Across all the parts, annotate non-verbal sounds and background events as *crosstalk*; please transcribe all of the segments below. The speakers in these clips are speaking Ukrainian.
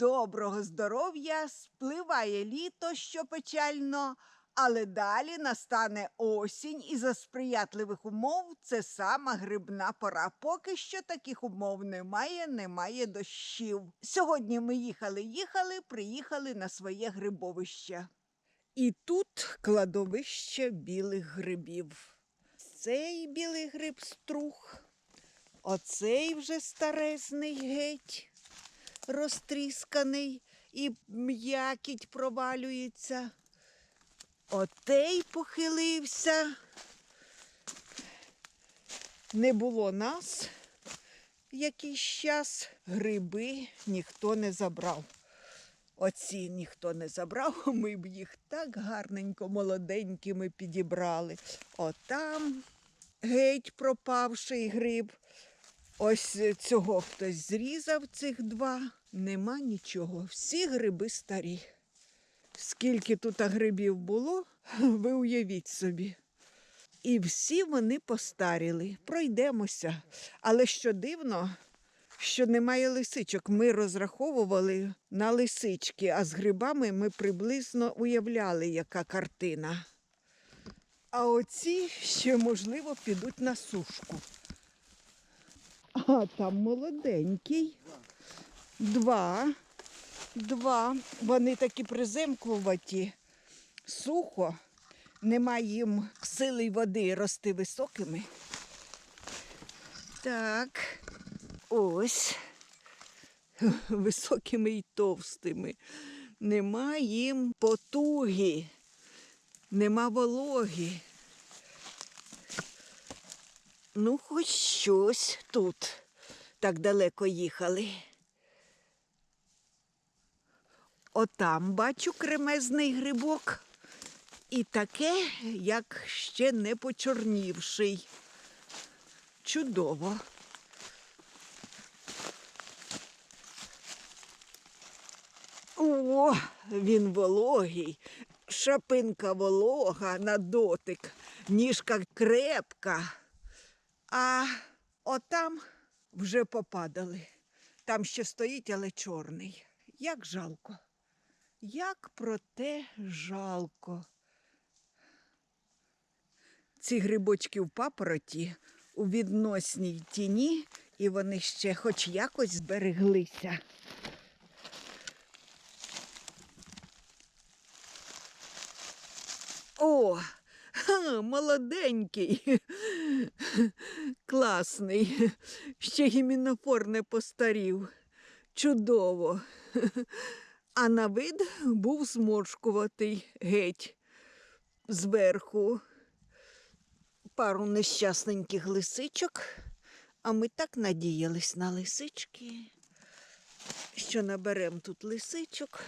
доброго здоров'я, спливає літо, що печально, але далі настане осінь, і за сприятливих умов це сама грибна пора. Поки що таких умов немає, немає дощів. Сьогодні ми їхали, їхали, приїхали на своє грибовище. І тут кладовище білих грибів. Цей білий гриб струх, оцей вже старезний геть розтрісканий і м'якіть провалюється. Отей похилився. Не було нас якийсь час, гриби ніхто не забрав. Оці ніхто не забрав, *laughs* ми б їх так гарненько молоденькими підібрали. Отам геть пропавший гриб. Ось цього хтось зрізав цих два. Нема нічого. Всі гриби старі. Скільки тут грибів було, *laughs* ви уявіть собі. І всі вони постаріли. Пройдемося. Але що дивно, що немає лисичок. Ми розраховували на лисички, а з грибами ми приблизно уявляли, яка картина. А оці ще, можливо, підуть на сушку. А там молоденький. Два. Два. Вони такі приземкуваті. Сухо. Нема їм сили води рости високими. Так. Ось. *laughs* Високими й товстими. Нема їм потуги. Нема вологи. Ну, хоч щось тут. Так далеко їхали. Отам бачу кремезний грибок. І таке, як ще не почорнівший. Чудово. О, він вологий, шапинка волога на дотик, ніжка крепка. А отам вже попадали. Там ще стоїть, але чорний. Як жалко. Як проте жалко. Ці грибочки в папороті у відносній тіні, і вони ще хоч якось збереглися. О, молоденький, класний, ще гімінофор не постарів. Чудово. А на вид був зморшкуватий геть зверху. Пару нещасненьких лисичок, а ми так надіялись на лисички, що наберемо тут лисичок.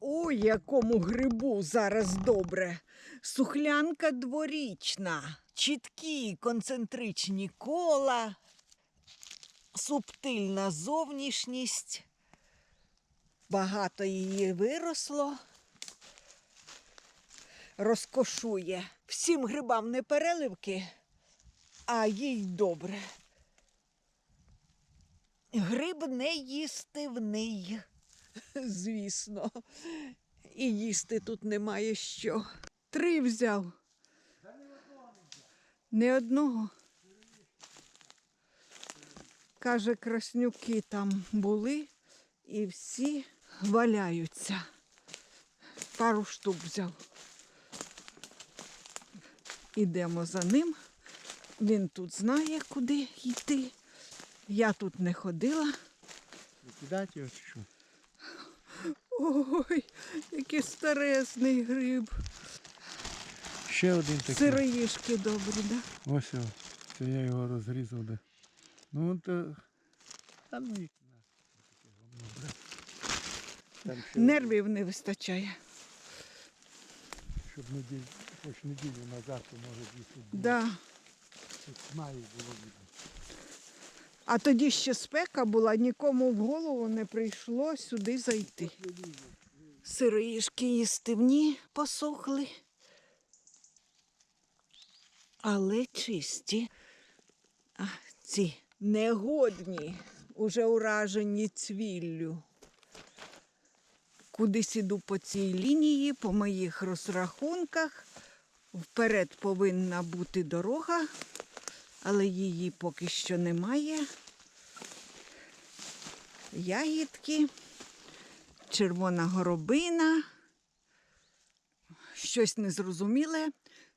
Ой, якому грибу зараз добре. Сухлянка дворічна, чіткі концентричні кола, субтильна зовнішність. Багато її виросло, розкошує. Всім грибам не переливки, а їй добре. Гриб не їстивний звісно. І їсти тут немає що. Три взяв. Не одного. Каже, краснюки там були і всі валяються. Пару штук взяв. Ідемо за ним. Він тут знає, куди йти. Я тут не ходила. Викидати його чи що? Ой, який старезний гриб. Ще один такий. Сироїшки добрі, да? Ось це я його розрізав. Да. Ну то. Та ну їх на. Нервів не вистачає. Щоб неділю, хоч неділю назад, то може їсти. Да. Має було видно. А тоді ще спека була, нікому в голову не прийшло сюди зайти. Сироїшки їстивні посохли, але чисті. А ці негодні уже уражені цвіллю. Кудись іду по цій лінії, по моїх розрахунках. Вперед повинна бути дорога, але її поки що немає. Ягідки, червона горобина. Щось незрозуміле.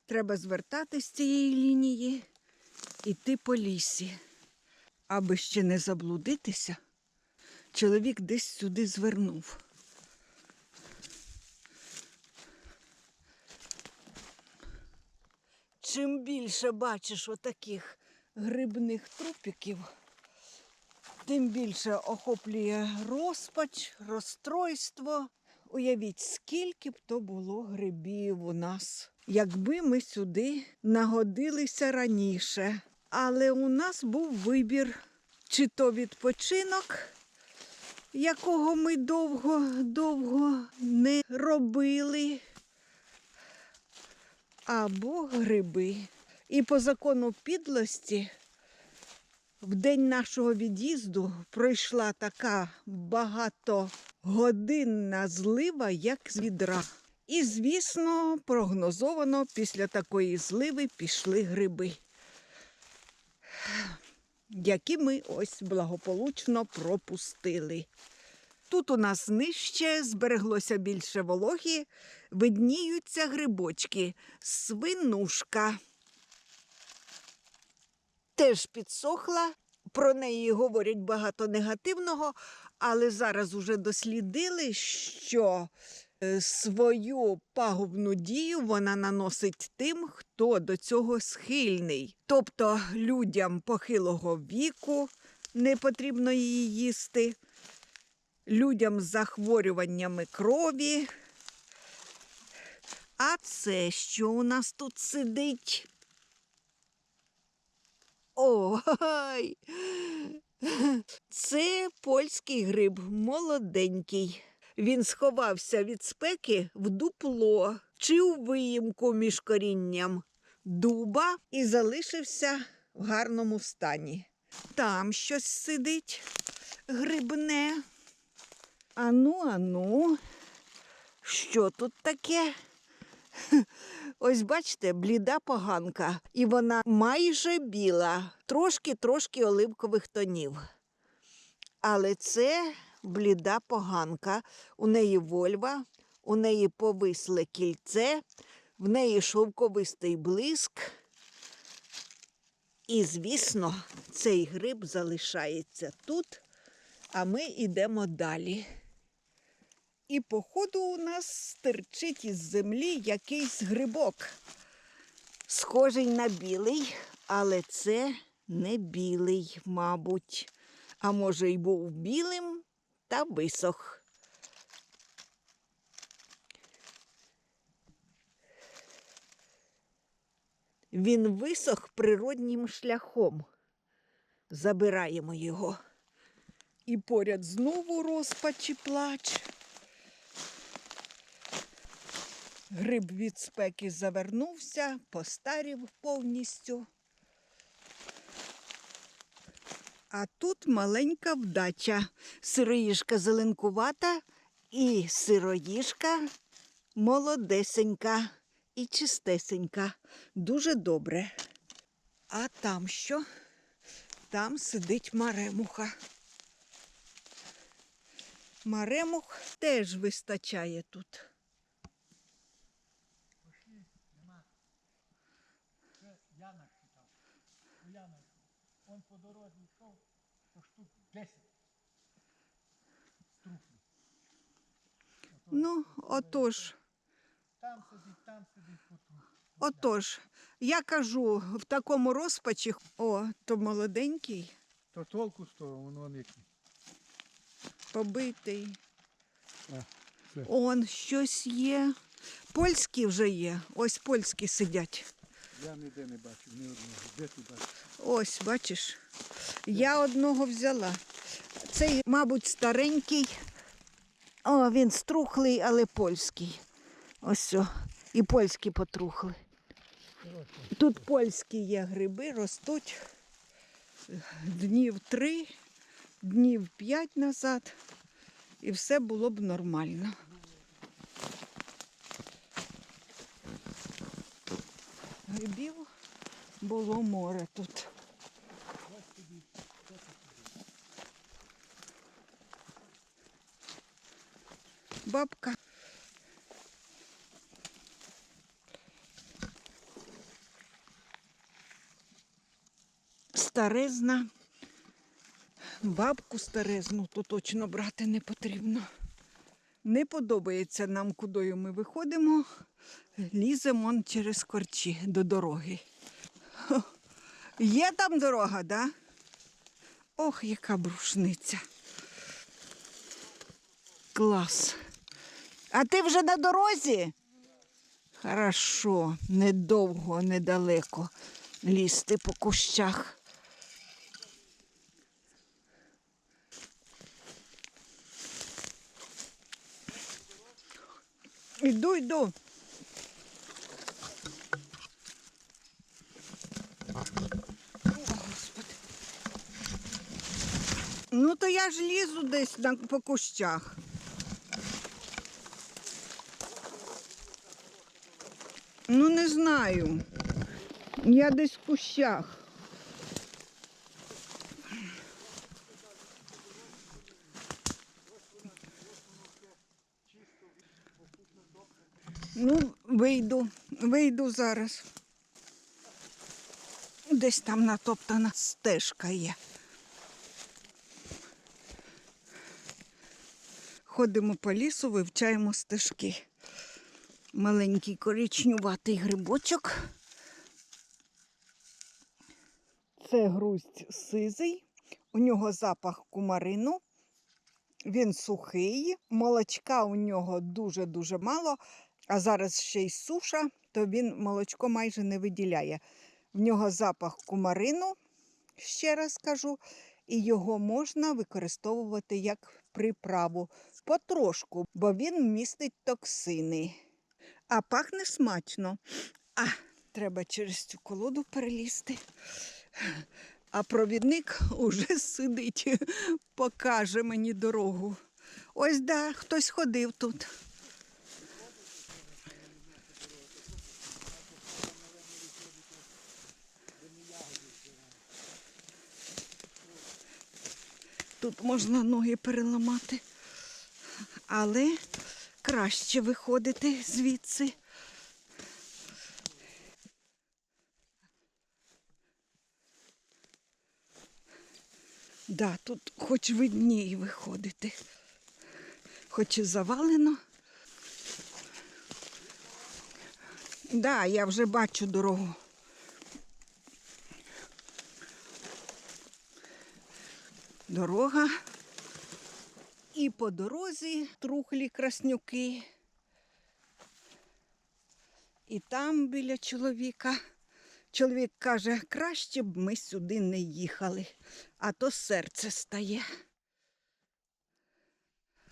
Треба звертати з цієї лінії, іти по лісі. Аби ще не заблудитися, чоловік десь сюди звернув. Чим більше бачиш отаких грибних трупіків, тим більше охоплює розпач, розстройство. Уявіть, скільки б то було грибів у нас, якби ми сюди нагодилися раніше. Але у нас був вибір, чи то відпочинок, якого ми довго-довго не робили, або гриби. І по закону підлості в день нашого від'їзду пройшла така багатогодинна злива, як з відра. І, звісно, прогнозовано після такої зливи пішли гриби, які ми ось благополучно пропустили. Тут у нас нижче збереглося більше вологі, видніються грибочки, свинушка теж підсохла. Про неї говорять багато негативного, але зараз уже дослідили, що свою пагубну дію вона наносить тим, хто до цього схильний. Тобто людям похилого віку не потрібно її їсти, людям з захворюваннями крові. А це що у нас тут сидить? Ой, *laughs* це польський гриб, молоденький. Він сховався від спеки в дупло чи у виїмку між корінням дуба і залишився в гарному стані. Там щось сидить грибне. Ану, ану, що тут таке? *laughs* Ось бачите, бліда поганка, і вона майже біла, трошки-трошки оливкових тонів. Але це бліда поганка. У неї вольва, у неї повисле кільце, в неї шовковистий блиск. І, звісно, цей гриб залишається тут, а ми йдемо далі. І по ходу у нас стирчить із землі якийсь грибок. Схожий на білий, але це не білий, мабуть. А може, й був білим та висох. Він висох природнім шляхом. Забираємо його. І поряд знову розпач і плач. Гриб від спеки завернувся, постарів повністю. А тут маленька вдача. Сироїжка зеленкувата і сироїжка молодесенька і чистесенька. Дуже добре. А там що? Там сидить маремуха. Маремух теж вистачає тут. Яна читав. У Яна. Он по дорозі йшов, то штук 10. Ну, отож. Там сидить, там сидить потрух. Отож, я кажу, в такому розпачі, о, то молоденький, То толку з того, воно не побитий. А, все. Он щось є. Польські вже є. Ось польські сидять. Я ніде не бачив, ні одного. Де ти бачиш? Ось, бачиш. Я одного взяла. Цей, мабуть, старенький. О, він струхлий, але польський. Ось. о. І польські потрухли. Тут польські є гриби, ростуть днів три, днів п'ять назад, і все було б нормально. Грибів було море тут. Бабка. Старезна. Бабку старезну то точно брати не потрібно. Не подобається нам, куди ми виходимо. Ліземо через корчі до дороги. Є там дорога, да? Ох, яка брушниця. Клас. А ти вже на дорозі? Хорошо, недовго, недалеко лізти по кущах. Йду. Господи. Ну, то я ж лізу десь на, по кущах. Ну, не знаю. Я десь в кущах. Ну, вийду, вийду зараз. Десь там натоптана стежка є. Ходимо по лісу, вивчаємо стежки. Маленький коричнюватий грибочок. Це грусть сизий, у нього запах кумарину. Він сухий, молочка у нього дуже-дуже мало, а зараз ще й суша, то він молочко майже не виділяє. В нього запах кумарину, ще раз кажу, і його можна використовувати як приправу потрошку, бо він містить токсини. А пахне смачно. А, треба через цю колоду перелізти. А провідник уже *laughs* сидить, покаже мені дорогу. Ось да, хтось ходив тут. Тут можна ноги переламати, але краще виходити звідси. Да, тут хоч видніє виходити, хоч і завалено. Да, я вже бачу дорогу. Дорога. І по дорозі трухлі краснюки. І там біля чоловіка. Чоловік каже, краще б ми сюди не їхали, а то серце стає.